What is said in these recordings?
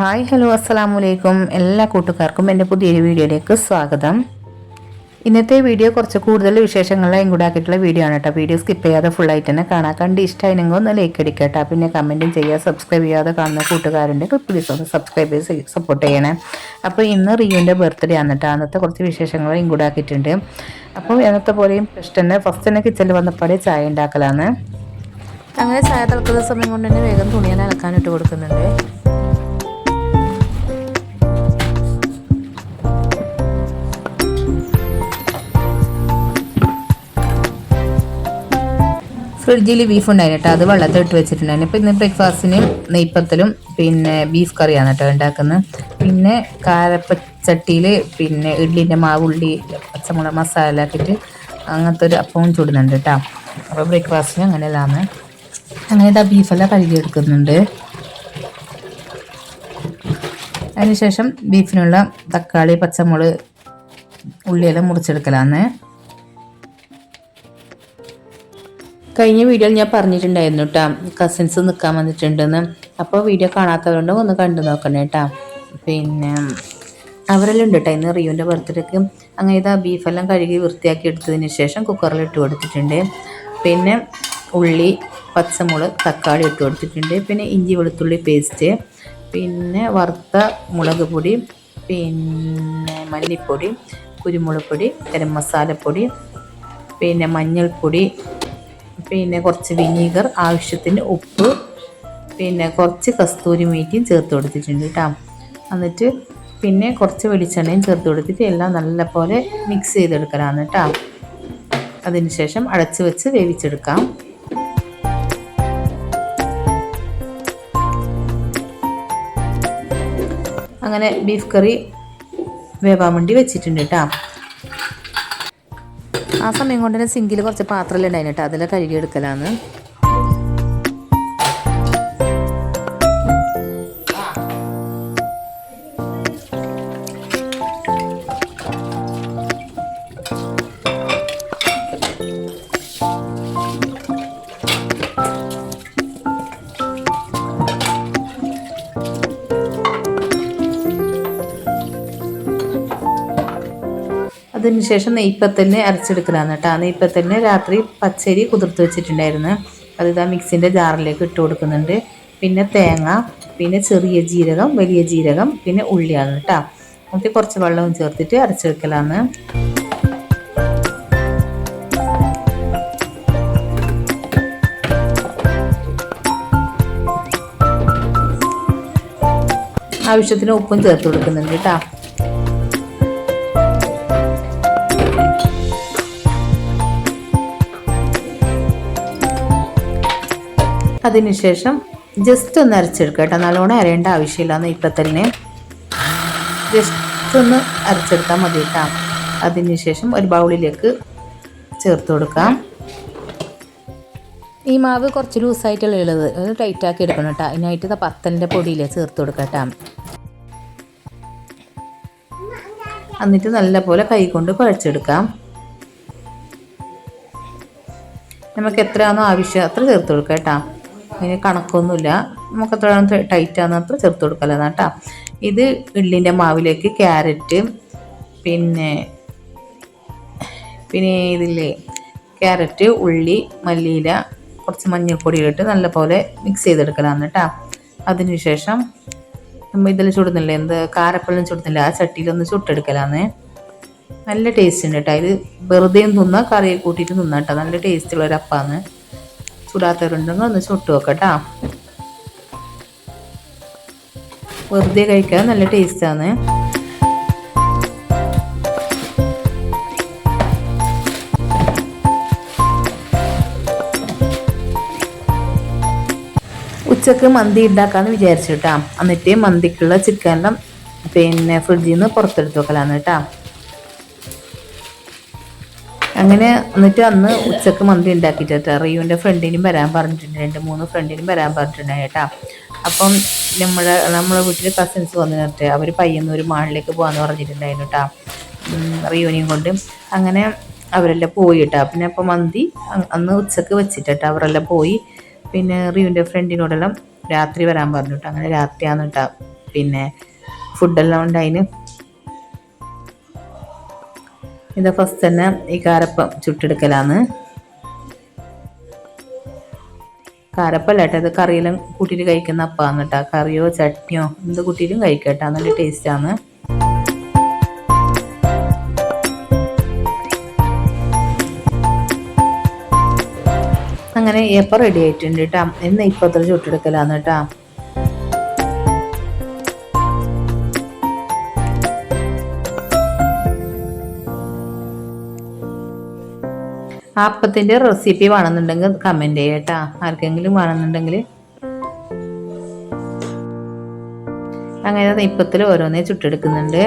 Hi hello അസ്സാം വലൈക്കും എല്ലാ കൂട്ടുകാർക്കും എന്റെ പുതിയൊരു വീഡിയോയിലേക്ക് സ്വാഗതം. ഇന്നത്തെ വീഡിയോ കുറച്ച് കൂടുതൽ വിശേഷങ്ങളെയും കൂടെ ആക്കിയിട്ടുള്ള വീഡിയോ ആണ് കേട്ടോ. വീഡിയോ സ്കിപ്പ് ചെയ്യാതെ ഫുള്ളായിട്ട് തന്നെ കാണാം. കണ്ട് ഇഷ്ടമായിരുന്നെങ്കിൽ ഒന്ന് ലൈക്ക് അടിക്കുക കേട്ടോ പിന്നെ കമന്റും ചെയ്യുക. സബ്സ്ക്രൈബ് ചെയ്യാതെ കാണുന്ന കൂട്ടുകാരുണ്ടെങ്കിൽ പ്ലീസ് ഒന്ന് സബ്സ്ക്രൈബ് ചെയ്ത് സപ്പോർട്ട് ചെയ്യണേ. അപ്പോൾ ഇന്ന് റിയുവിന്റെ ബർത്ത്ഡേ ആണ് കേട്ടോ. അന്നത്തെ കുറച്ച് വിശേഷങ്ങളെയും കൂടെ ആക്കിയിട്ടുണ്ട്. അപ്പോൾ എന്നത്തെ പോലെയും ഫസ്റ്റ് തന്നെ ഫസ്റ്റ് തന്നെ കിച്ചണിൽ വന്നപ്പോഴേ ചായ ഉണ്ടാക്കലാണ്. അങ്ങനെ ചായ തിളക്കുന്ന സമയം കൊണ്ട് തന്നെ വേഗം തുണിയെല്ലാം അലക്കാനിട്ട് കൊടുക്കുന്നുണ്ട്. ഫ്രിഡ്ജിൽ ബീഫ് ഉണ്ടായിരുന്നു കേട്ടോ അത് വെള്ളത്തിൽ ഇട്ട് വെച്ചിട്ടുണ്ടായിരുന്നു ഇപ്പം ഇന്ന് ബ്രേക്ക്ഫാസ്റ്റിന് നെയ്പ്പത്തലും പിന്നെ ബീഫ് കറിയാണ് കേട്ടോ ഉണ്ടാക്കുന്നത് പിന്നെ കാരപ്പച്ചട്ടിയിൽ പിന്നെ ഇഡ്ലിന്റെ മാവ് ഉള്ളി പച്ചമുളക് മസാല ആക്കിയിട്ട് അങ്ങനത്തെ ഒരു അപ്പവും ചൂടുന്നുണ്ട് കേട്ടോ അപ്പോൾ ബ്രേക്ക്ഫാസ്റ്റിന് അങ്ങനെയല്ലാന്ന്. അങ്ങനെ ഇതാ ബീഫെല്ലാം കഴുകി എടുക്കുന്നുണ്ട് അതിനുശേഷം ബീഫിനുള്ള തക്കാളി പച്ചമുളക് ഉള്ളിയെല്ലാം മുറിച്ചെടുക്കലാന്ന്. കഴിഞ്ഞ വീഡിയോയിൽ ഞാൻ പറഞ്ഞിട്ടുണ്ടായിരുന്നു കേട്ടോ കസിൻസ് നിൽക്കാൻ വന്നിട്ടുണ്ടെന്ന്. അപ്പോൾ വീഡിയോ കാണാത്തവരുണ്ട് ഒന്ന് കണ്ടു നോക്കണേ കേട്ടോ പിന്നെ അവരെല്ലാം ഉണ്ട് കേട്ടോ ഇന്ന് റിയുവിന്റെ ബർത്ത്ഡേക്ക് അങ്ങനെ ഇതാ ബീഫെല്ലാം കഴുകി വൃത്തിയാക്കി എടുത്തതിന് ശേഷം കുക്കറിൽ ഇട്ട് കൊടുത്തിട്ടുണ്ട്. പിന്നെ ഉള്ളി പച്ചമുളക് തക്കാളി ഇട്ട് കൊടുത്തിട്ടുണ്ട്. പിന്നെ ഇഞ്ചി വെളുത്തുള്ളി പേസ്റ്റ് പിന്നെ വറുത്ത മുളക് പൊടി. പിന്നെ മല്ലിപ്പൊടി കുരുമുളക് പൊടി ഗരം മസാലപ്പൊടി. പിന്നെ മഞ്ഞൾപ്പൊടി പിന്നെ കുറച്ച് വിനീഗർ ആവശ്യത്തിന് ഉപ്പ് പിന്നെ കുറച്ച് കസ്തൂരി മീറ്റിയും ചേർത്ത് കൊടുത്തിട്ടുണ്ട് കേട്ടോ എന്നിട്ട് പിന്നെ കുറച്ച് വെളിച്ചെണ്ണയും ചേർത്ത് കൊടുത്തിട്ട് എല്ലാം നല്ലപോലെ മിക്സ് ചെയ്തെടുക്കലാണ് കേട്ടോ അതിനുശേഷം അടച്ച് വെച്ച് വേവിച്ചെടുക്കാം. അങ്ങനെ ബീഫ് കറി വേവാൻ വേണ്ടി വെച്ചിട്ടുണ്ട് കേട്ടോ ആ സമയം കൊണ്ട് തന്നെ സിങ്കിൽ കുറച്ച് പാത്രമെല്ലാം ഉണ്ടായിരുന്നു കേട്ടോ അതിൽ കഴുകി അതിനുശേഷം നെയ്പ്പത്തലിന് അരച്ചെടുക്കലാണ് കേട്ടോ. നെയ്പ്പത്തലിന് രാത്രി പച്ചരി കുതിർത്ത് വെച്ചിട്ടുണ്ടായിരുന്നു. അത് ഇതാ മിക്സിന്റെ ജാറിലേക്ക് ഇട്ട് കൊടുക്കുന്നുണ്ട്. പിന്നെ തേങ്ങ പിന്നെ ചെറിയ ജീരകം വലിയ ജീരകം പിന്നെ ഉള്ളിയാണ് കേട്ടോ. എന്നിട്ട് കുറച്ച് വെള്ളവും ചേർത്തിട്ട് അരച്ചെടുക്കലാണ്. ആവശ്യത്തിന് ഉപ്പും ചേർത്ത് കൊടുക്കുന്നുണ്ട് കേട്ടോ. അതിനുശേഷം ജസ്റ്റ് ഒന്ന് അരച്ചെടുക്കുക കേട്ടോ. നല്ലോണം അരയേണ്ട ആവശ്യമില്ല. നെയ്പ്പത്തലിന് ജസ്റ്റ് ഒന്ന് അരച്ചെടുത്താൽ മതി കേട്ടോ. അതിനുശേഷം ഒരു ബൗളിലേക്ക് ചേർത്ത് കൊടുക്കാം. ഈ മാവ് കുറച്ച് ലൂസായിട്ടുള്ള ഉള്ളത്? അത് ടൈറ്റാക്കി എടുക്കണം കേട്ടോ. അതിനായിട്ട് പത്തലിന്റെ പൊടിയിലെ ചേർത്ത് കൊടുക്കാം കേട്ടോ. എന്നിട്ട് നല്ലപോലെ കൈ കൊണ്ട് കുഴച്ചെടുക്കാം. നമുക്ക് എത്രയാണോ ആവശ്യം അത്ര ചേർത്ത് കൊടുക്കാം കേട്ടോ. അതിന് കണക്കൊന്നുമില്ല. നമുക്ക് എത്രയാണോ ടൈറ്റ് ആണെന്ന് അത്ര ചേർത്ത് കൊടുക്കലാണ് കേട്ടോ ഇത് ഇഡ്ലിന്റെ മാവിലേക്ക് ക്യാരറ്റ് പിന്നെ പിന്നെ ഇതില്ലേ ക്യാരറ്റ് ഉള്ളി മല്ലിയില കുറച്ച് മഞ്ഞൾപ്പൊടി ഇട്ട് നല്ലപോലെ മിക്സ് ചെയ്തെടുക്കലാണ് കേട്ടോ അതിനുശേഷം നമ്മൾ ഇതിൽ ചുടുന്നില്ലേ എന്ത് കാരപ്പള്ളം ചുടുന്നില്ല ആ ചട്ടിയിലൊന്ന് ചുട്ടെടുക്കലാന്ന്. നല്ല ടേസ്റ്റ് ഉണ്ട് കേട്ടോ ഇത് വെറുതെയും തിന്നാം കറിയെ കൂട്ടിയിട്ട് തിന്നാം കേട്ടോ നല്ല ടേസ്റ്റുള്ള ഒരു ചുടാത്തവരുണ്ടെങ്കിൽ ഒന്ന് ചുട്ട് വെക്കട്ടോ വെറുതെ കഴിക്കാൻ നല്ല ടേസ്റ്റാണ് ഉച്ചയ്ക്ക് മന്തി ഉണ്ടാക്കാന്ന് വിചാരിച്ചു കേട്ടാ. എന്നിട്ട് മന്തിക്കുള്ള ചിക്കനെല്ലാം പിന്നെ ഫ്രിഡ്ജിൽ നിന്ന് പുറത്തെടുത്ത് വെക്കലാന്ന് കേട്ടാ. അങ്ങനെ എന്നിട്ട് അന്ന് ഉച്ചയ്ക്ക് മന്തി ഉണ്ടാക്കിയിട്ട് റിയുവിന്റെ ഫ്രണ്ടിനും വരാൻ പറഞ്ഞിട്ടുണ്ട്. രണ്ട് മൂന്ന് ഫ്രണ്ടിനും വരാൻ പറഞ്ഞിട്ടുണ്ടായി കേട്ടാ. അപ്പം നമ്മുടെ നമ്മളെ വീട്ടിൽ കസിൻസ് വന്നു നിർത്തി അവർ പയ്യന്നൂർ മാളിലേക്ക് പോകാന്ന് പറഞ്ഞിട്ടുണ്ടായിരുന്നു കേട്ടാ. റിയുവിനെയും കൊണ്ട്. അങ്ങനെ അവരെല്ലാം പോയി കേട്ടാ. പിന്നെ അപ്പം മന്തി അന്ന് ഉച്ചയ്ക്ക് വെച്ചിട്ടാ അവരെല്ലാം പോയി. പിന്നെ റിയുവിന്റെ ഫ്രണ്ടിനോടെല്ലാം രാത്രി വരാൻ പറഞ്ഞു കേട്ടോ. അങ്ങനെ രാത്രിയാന്ന് കേട്ടാ. പിന്നെ ഫുഡെല്ലാം ഉണ്ടായിന്. ഇത് ഫസ്റ്റ് തന്നെ ഈ കാരപ്പം ചുട്ടെടുക്കലാണ്. കാരപ്പല്ല കേട്ടോ ഇത് കറിയിലും കൂട്ടിയിട്ട് കഴിക്കുന്ന അപ്പാന്ന് കേട്ടോ. കറിയോ ചട്നിയോ എന്ത് കൂട്ടിയിട്ടും കഴിക്കട്ടോ നല്ല ടേസ്റ്റാണ് അങ്ങനെ എപ്പം റെഡി ആയിട്ടുണ്ട് കേട്ടോ. എന്ന് ഇപ്പം അത്ര ചുട്ടെടുക്കലാന്ന് കേട്ടോ. അപ്പത്തിന്റെ റെസിപ്പി വേണമെന്നുണ്ടെങ്കിൽ കമന്റ് ചെയ്യട്ടാ. ആർക്കെങ്കിലും വേണമെന്നുണ്ടെങ്കിൽ. അങ്ങനെ നെയ്പ്പത്തിൽ ഓരോന്നേ ചുട്ടെടുക്കുന്നുണ്ട്.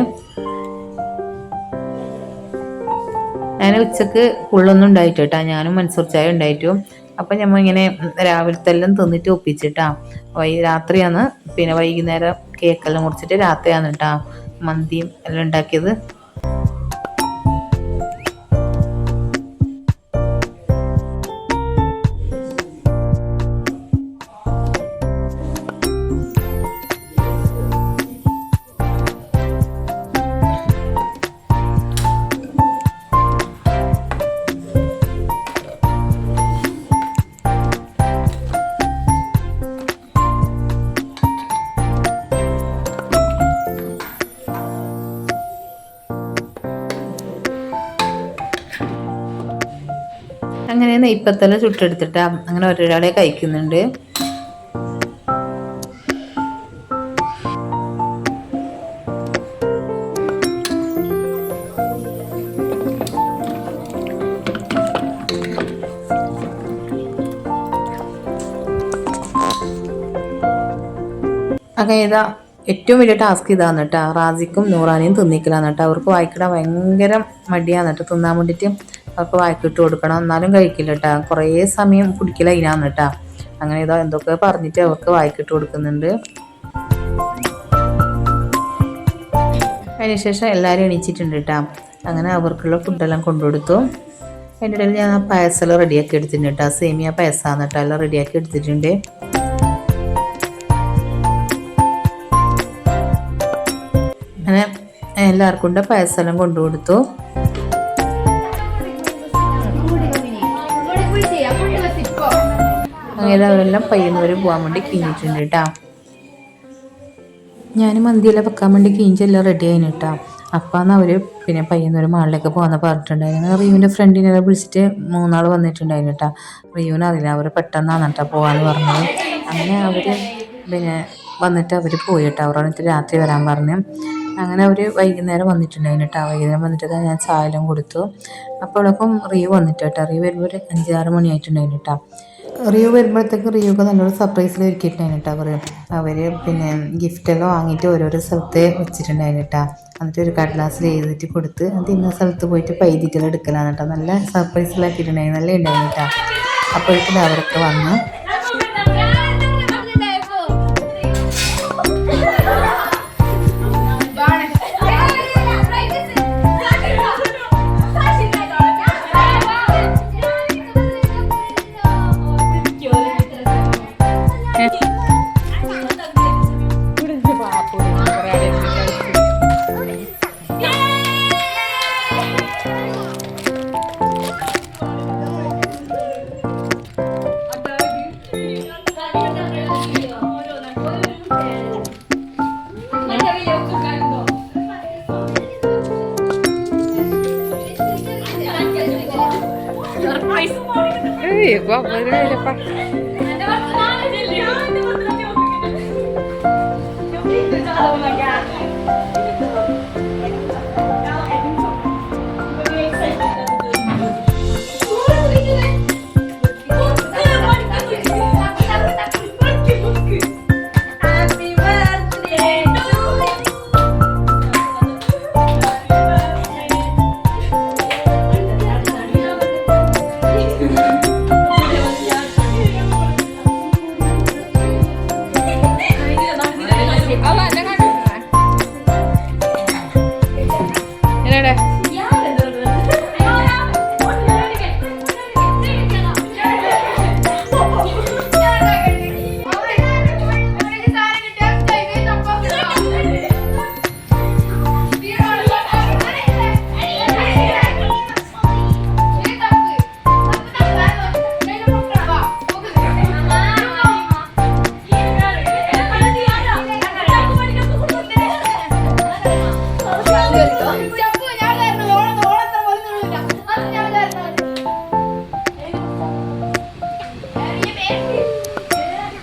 ഞാൻ ഉച്ചയ്ക്ക് ഫുള്ളൊന്നും ഉണ്ടായിട്ട് കേട്ടാ ഞാനും മൻസൂർ ചായ ഉണ്ടായിട്ടു. അപ്പം ഞമ്മ ഇങ്ങനെ രാവിലത്തെ എല്ലാം തിന്നിട്ട് ഒപ്പിച്ചിട്ടാ. വൈ രാത്രിയാണ്. പിന്നെ വൈകുന്നേരം കേക്കെല്ലാം മുറിച്ചിട്ട് രാത്രിയാണ് കേട്ടാ മന്തിയും എല്ലാം ഉണ്ടാക്കിയത്. നെയ്പ്പത്തല ചുട്ടെടുത്തിട്ട് അങ്ങനെ ഒരാളെ കഴിക്കുന്നുണ്ട്. അങ്ങനെ ഇതാ ഏറ്റവും വലിയ ടാസ്ക് ഇതാണ് കേട്ടോ. റാസിക്കും നൂറാനിയും തിന്നിക്കലാണ് കേട്ടോ. അവർക്ക് വായിക്കട ഭയങ്കര മടിയാണ് കേട്ടോ. തിന്നാൻ വേണ്ടിയിട്ട് അവർക്ക് വായ്ക്കിട്ട് കൊടുക്കണം. എന്നാലും കഴിക്കില്ല കേട്ടോ കുറേ സമയം കുടിക്കില്ല അതിനാന്ന് കേട്ടോ അങ്ങനെ ഇതാ എന്തൊക്കെ പറഞ്ഞിട്ട് അവർക്ക് വായിക്കിട്ട് കൊടുക്കുന്നുണ്ട്. അതിനുശേഷം എല്ലാവരും എണീച്ചിട്ടുണ്ട് കേട്ടോ അങ്ങനെ അവർക്കുള്ള ഫുഡെല്ലാം കൊണ്ടുകൊടുത്തു. അതിന്റെ ഇടയിൽ ഞാൻ ആ പായസമെല്ലാം റെഡിയാക്കി എടുത്തിട്ടുണ്ട് കേട്ടോ സേമിയ പായസമാണ് കേട്ടോ എല്ലാം റെഡിയാക്കി എടുത്തിട്ടുണ്ട്. അങ്ങനെ എല്ലാവർക്കും പായസമെല്ലാം കൊണ്ടുകൊടുത്തു. അങ്ങനെ അവരെല്ലാം പയ്യുന്നവർ പോകാൻ വേണ്ടി കീഞ്ഞിട്ടുണ്ട് കേട്ടോ ഞാൻ മന്തിയെല്ലാം വെക്കാൻ വേണ്ടി കീഞ്ചെല്ലാം റെഡി ആയിന് കേട്ടോ അപ്പാന്ന് അവർ പിന്നെ പയ്യുന്നൊരു മാളിലേക്ക് പോകാന്ന് പറഞ്ഞിട്ടുണ്ടായിരുന്നു റിയുവിന്റെ ഫ്രണ്ടിനെ വിളിച്ചിട്ട് മൂന്നാൾ വന്നിട്ടുണ്ടായിരുന്നു കേട്ടോ റിയുവിന് അറിയില്ല. അവർ പെട്ടെന്നാണ് കേട്ടോ പോകാന്ന് പറഞ്ഞത്. അങ്ങനെ അവർ പിന്നെ വന്നിട്ട് അവർ പോയി കേട്ടോ വന്നിട്ട് രാത്രി വരാൻ പറഞ്ഞു. അങ്ങനെ അവർ വൈകുന്നേരം വന്നിട്ടുണ്ടായിരുന്നു കേട്ടോ വൈകുന്നേരം വന്നിട്ട് ഞാൻ ചായലും കൊടുത്തു. അപ്പോഴൊക്കെ റിയു വന്നിട്ട് കേട്ടോ റിയു വരുമ്പോൾ ഒരു അഞ്ചാറ് മണിയായിട്ടുണ്ടായിരുന്നു കേട്ടോ റിയു വരുമ്പോഴത്തേക്ക് റിയുക്ക് നല്ലൊരു സർപ്രൈസിൽ ഒരുക്കിയിട്ടുണ്ടായിരുന്നു കേട്ടോ അവർ അവർ പിന്നെ ഗിഫ്റ്റെല്ലാം വാങ്ങിയിട്ട് ഓരോരോ സ്ഥലത്ത് വെച്ചിട്ടുണ്ടായിരുന്നു കേട്ടോ എന്നിട്ട് ഒരു കടലാസിൽ എഴുതിയിട്ട് കൊടുത്ത് അത് ഇന്ന സ്ഥലത്ത് പോയിട്ട് പൈതിറ്റെല്ലാം എടുക്കലാണ് കേട്ടോ നല്ല സർപ്രൈസിലാക്കിയിട്ടുണ്ടായിരുന്നു നല്ല ഉണ്ടായിരുന്നു കേട്ടോ അപ്പോഴേക്കും അവരൊക്കെ വന്നു Diego, amore, qua. Andiamo a tornare, Giuliano, andiamo a tornare. Io ho vinto già la una gara.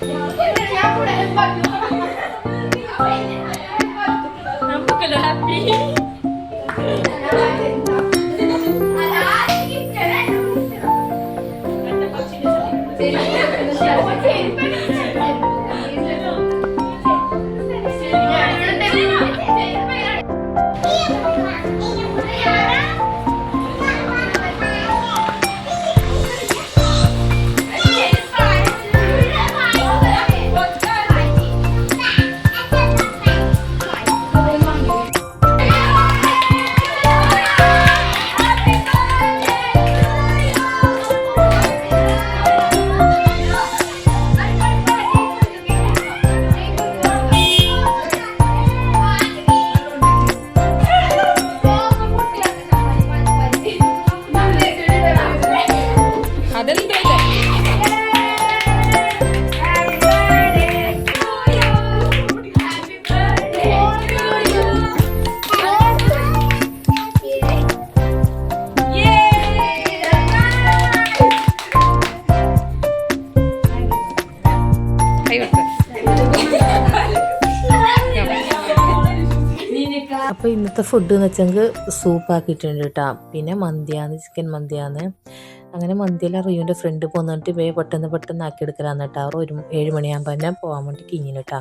你快点压过来。ഇന്നത്തെ food എന്ന് വെച്ചെങ്കിൽ സൂപ്പ് ആക്കിയിട്ടുണ്ട് കേട്ടോ പിന്നെ മന്തിയാന്ന് ചിക്കൻ മന്തിയാന്ന് അങ്ങനെ മന്തിയിൽ റിയുവിന്റെ ഫ്രണ്ട് പോന്നിട്ട് വേ പെട്ടെന്ന് പെട്ടെന്ന് ആക്കി എടുക്കലാന്ന് കേട്ടോ അവർ ഒരു ഏഴ് മണിയാകുമ്പോൾ തന്നെ പോകാൻ വേണ്ടി കിഞ്ഞിന് കേട്ടോ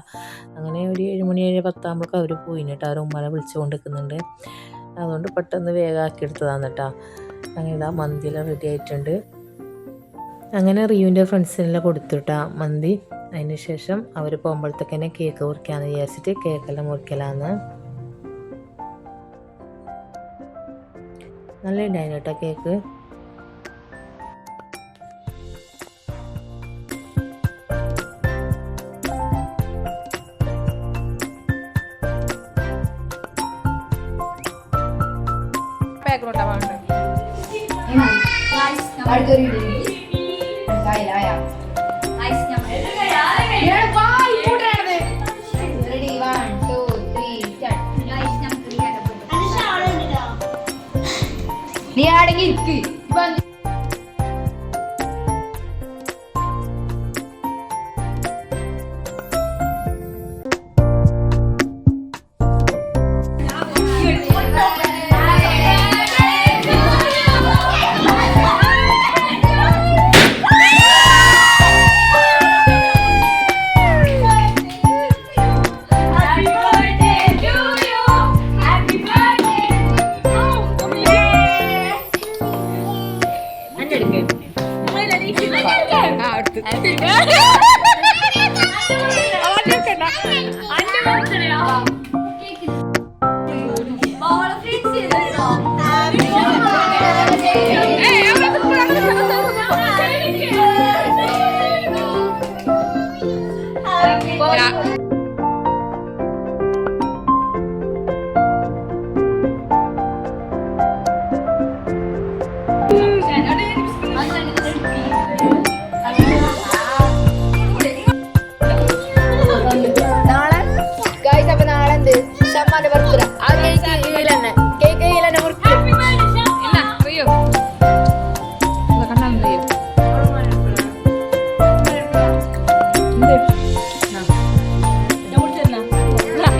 അങ്ങനെ ഒരു ഏഴ് മണി ഏഴ് പത്താകുമ്പോഴേക്കും അവർ പോയിന് കേട്ടോ അവർ ഉമ്മനെ വിളിച്ചുകൊണ്ട് നിൽക്കുന്നുണ്ട് അതുകൊണ്ട് പെട്ടെന്ന് വേഗം ആക്കിയെടുത്തതാണ് കേട്ടോ അങ്ങനെ ഇതാ മന്തിയിൽ റെഡി ആയിട്ടുണ്ട്. അങ്ങനെ റിയുവിന്റെ ഫ്രണ്ട്സിനെല്ലാം കൊടുത്തു കേട്ടോ മന്തി. അതിന് ശേഷം അവർ പോകുമ്പോഴത്തേക്കന്നെ കേക്ക് മുറിക്കാമെന്ന് വിചാരിച്ചിട്ട് കേക്കെല്ലാം മുറിക്കലാന്ന്. നല്ല ഉണ്ടായിരുന്നു കേട്ടോ കേക്ക്. நீ அடங்கி இருக்கு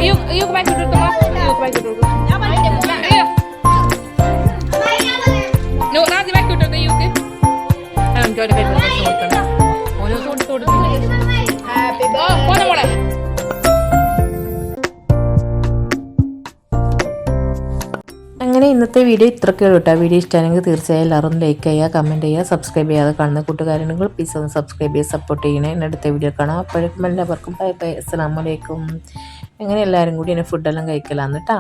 ഇയൊക്കെ ബാക്കി ഇട്ടു ഇയൊക്കെ ബാക്കി ഇട്ടു എനിക്ക് കൊടുക്കണം. ഓരോ കൊടുത്തു പോണ മോളെ. അങ്ങനെ ഇന്നത്തെ വീഡിയോ ഇത്രയൊക്കെ ഉള്ളൂ കേട്ടോ. വീഡിയോ ഇഷ്ടമാണെങ്കിൽ തീർച്ചയായും എല്ലാവരും ലൈക്ക് ചെയ്യുക കമന്റ് ചെയ്യുക സബ്സ്ക്രൈബ് ചെയ്യാതെ കാണുന്ന കൂട്ടുകാരുണ്ടെങ്കിൽ പ്ലീസ് ഒന്ന് സബ്സ്ക്രൈബ് ചെയ്യുക സപ്പോർട്ട് ചെയ്യണേ. എന്നെ അടുത്ത വീഡിയോ കാണാം. അപ്പോഴേക്കും എല്ലാവർക്കും ബൈ ബൈ അസ്സാം വലൈക്കും അങ്ങനെ എല്ലാവരും കൂടി എന്നെ ഫുഡെല്ലാം കഴിക്കലാന്ന് കേട്ടോ